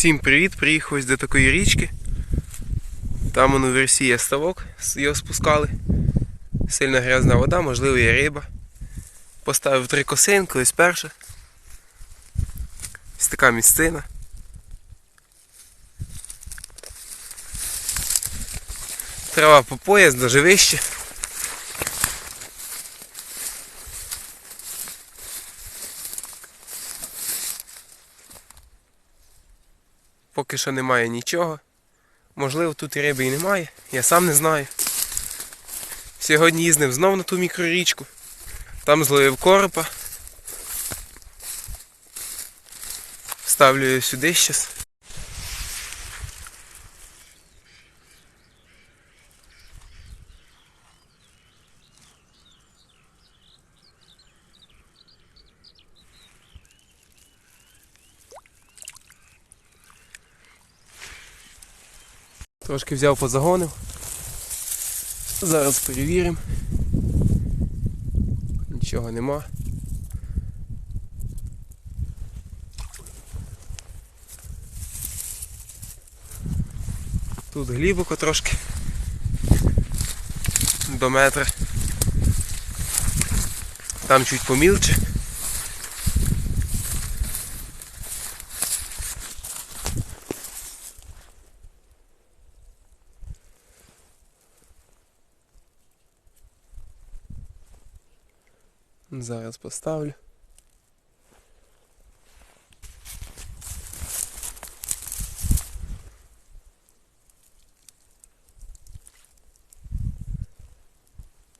Всім привіт! Приїхав ось до такої річки. Там воно версі є ставок, його спускали. Сильно грязна вода, можливо, є риба. Поставив три косин, колись перша. Ось така місцина. Трава по пояс, даже вище. Поки що немає нічого. Можливо, тут і риби і немає, я сам не знаю. Сьогодні їздив знов на ту мікрорічку. Там зловив коропа. Ставлю її сюди щас. Трошки взяв позагонив. Зараз перевіримо. Нічого нема. Тут глибоко трошки. До метра. Там чуть помілче. Зараз поставлю.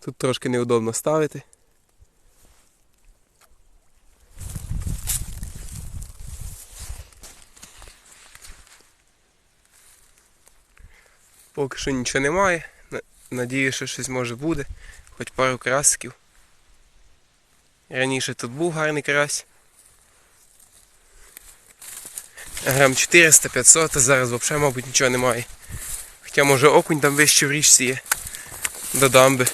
Тут трошки неудобно ставити. Поки що нічого немає. Надію, що щось може буде, хоч пару красиків. Раніше тут був гарний карась. Грам 400-500, а зараз взагалі, мабуть, нічого немає. Хоча може окунь там вище в річці є. До дамби.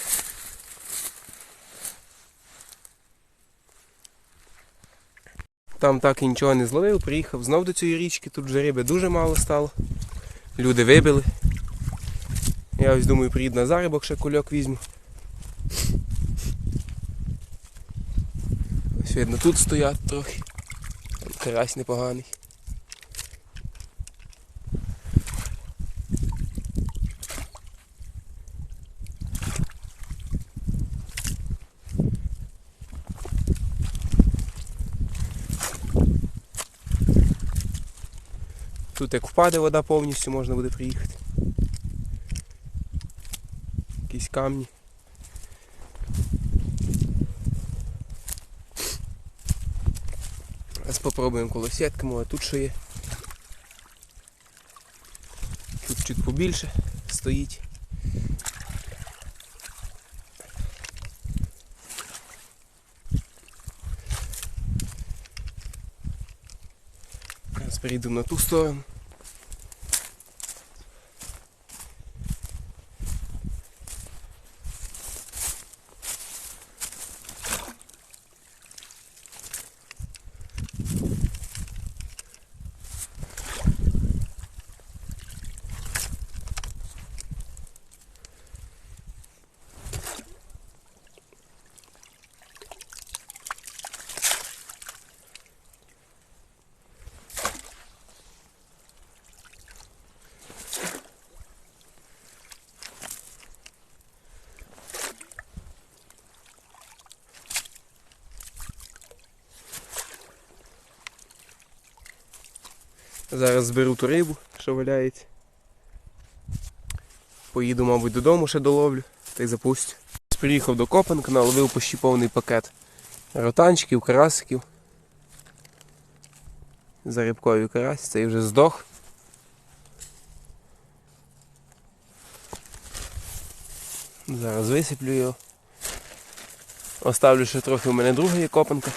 Там так і нічого не зловив, приїхав знов до цієї річки, тут вже риби дуже мало стало. Люди вибили. Я ось думаю, приїду на зарибок, ще кульок візьму. Видно, тут стоять трохи. Там карась непоганий. Тут як впаде вода повністю, можна буде приїхати. Якісь камні. Зараз попробуємо коло сітки, може тут що є. Тут чуть побільше стоїть. Зараз перейду на ту сторону. Зараз зберу ту рибу, що валяється. Поїду, мабуть, додому ще доловлю та й запустю. Приїхав до Копанка, наловив почти повний пакет ротанчиків, карасиків. Зарибковий карась, цей вже здох. Зараз висиплю його. Оставлю ще трохи у мене друга є копанка.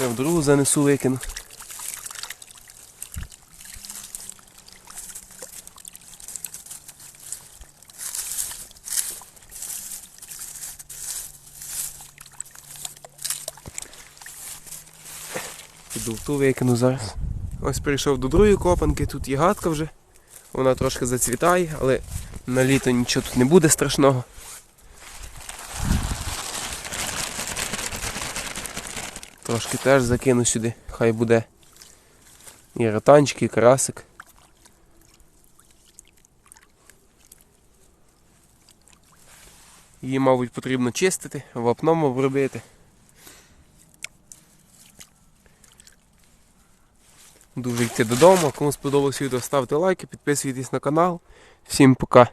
Я в другу занесу викину. Піду в ту викину зараз. Ось прийшов до другої копанки, тут є гадка вже. Вона трошки зацвітає, але на літо нічого тут не буде страшного. Трошки теж закину сюди, хай буде. І ротанчик, і карасик. Її, мабуть, потрібно чистити, вапном обробити. Дуже йти додому. Кому сподобалось відео, ставте лайки, підписуйтесь на канал. Всім пока.